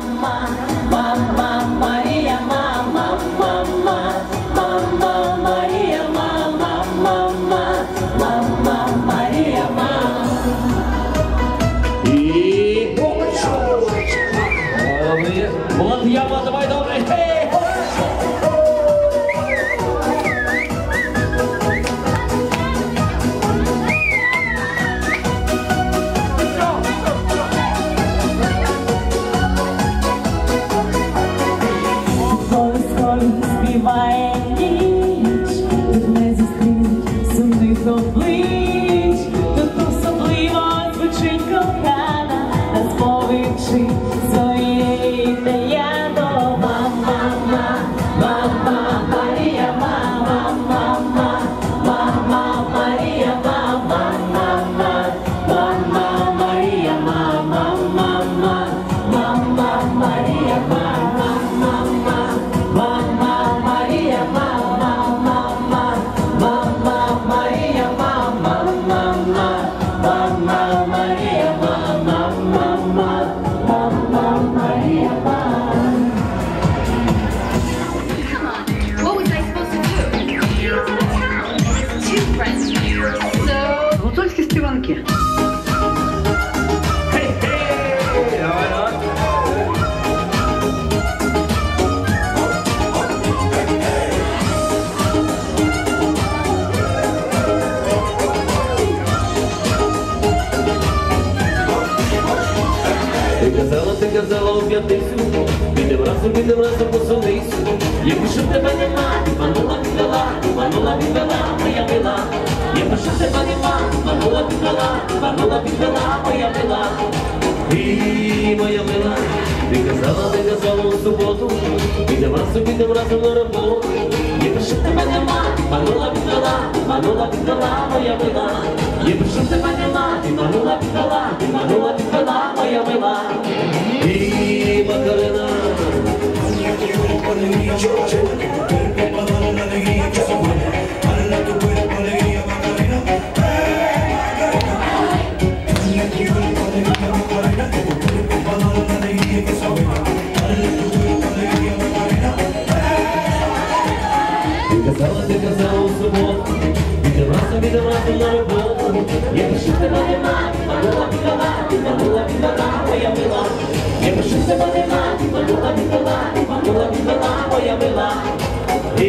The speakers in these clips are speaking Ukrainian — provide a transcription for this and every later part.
My. руки. Казала, ти казала у п'ятницю, підем разом, підем разом по солицю. Я що тебе нема, ти панула, відвела, ти панула, відвела, моя мила. Якби що тебе нема, підвела, Ванула підвела, моя мила, і моя мила, ти казала, ти казала у суботу, підемо собі підемо разом на роботу, Ні, пишу тебе нема, манула підвела, манула підвела, моя мила, Ні, пишу тебе нема, ти манула підвела, ти манула підвела, моя мила, і Макарина. Чого, чого, ти попала на невічку, Я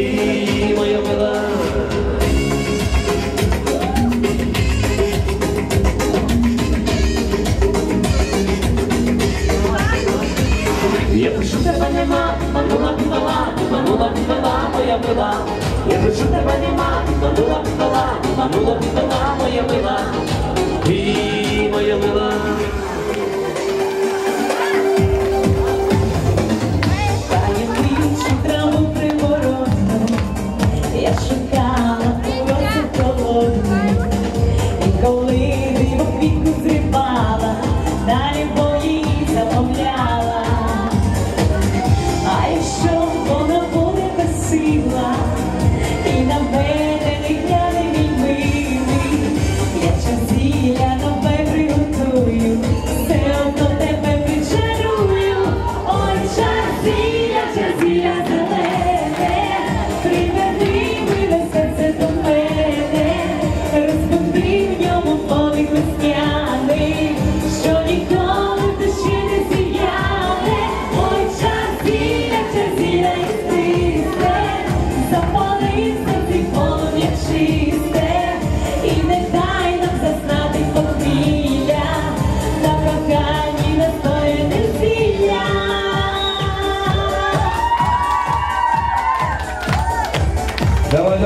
пишу тебе нема, манула підвела, манула підвела, моя мила. Я прошу тебе нема, манула підвела, манула підвела, моя мила.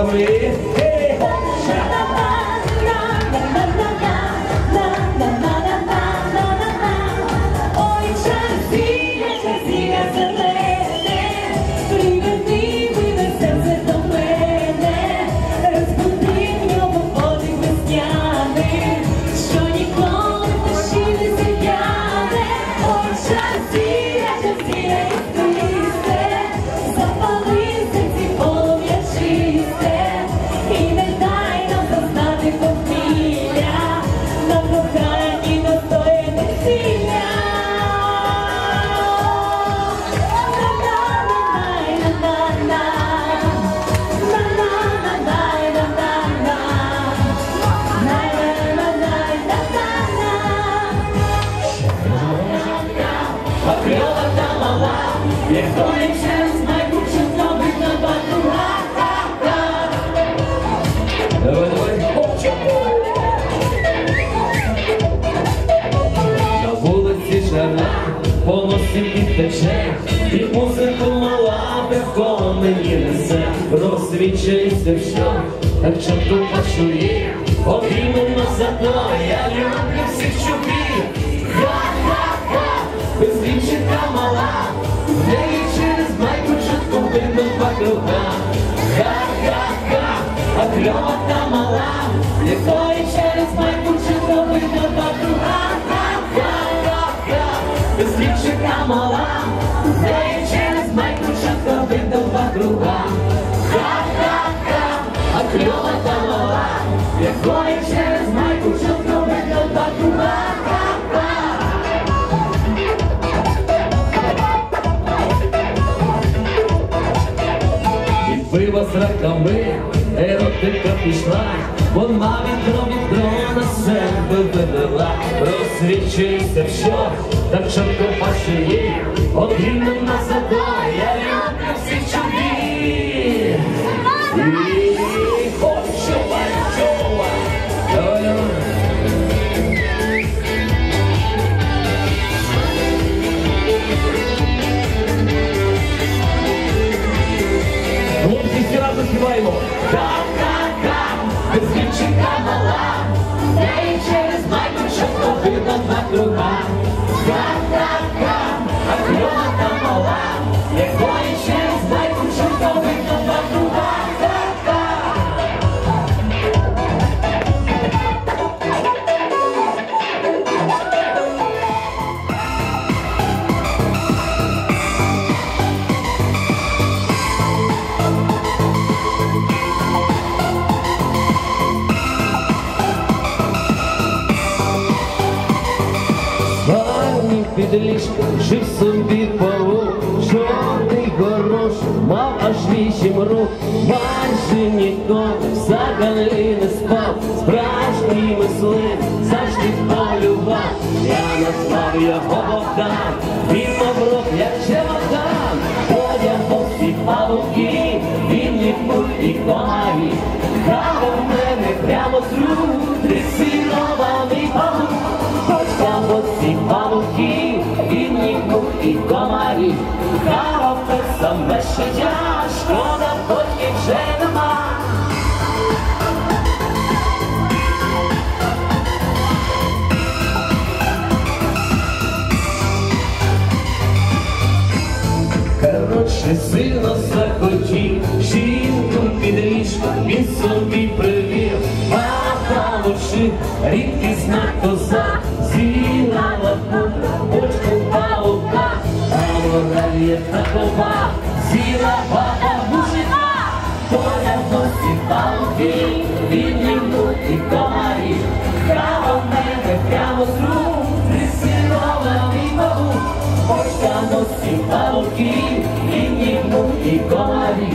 away. Розсвічується що, так чітко почує, обіймемо за то, я люблю всіх чубів. Ха-ха-ха, без мала, в неї через майку чутко видно два круга. Ха-ха-ха, а кльова та мала, якої через майку чутко видно два круга. Ха-ха-ха, без вінчика мала, в неї через майку чутко видно два круга. Від пива з раками еротика пішла, вона відро відро на себе вивела, розсвічується що, так чітко пашиє, обіймем на зато, І під ліжком жив собі павук, чорний горош, мав аж вісім рук, майже ніколи взагалі не спав, справжній мислив, завжди полював, я назвав його Богдан, він мав як чемодан, одяг всі павуки, він їх і Кава те саме щодя, шкода, потім вже нема. Коротше, сильно захотів, жінку під ліжком він собі є такова, сіла баба мужика, поля носі палки, він йому і комарі, Кава в мене прямо з рук, дресирований бабу, поля носі палки, і нігну, і комарі,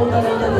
Oh,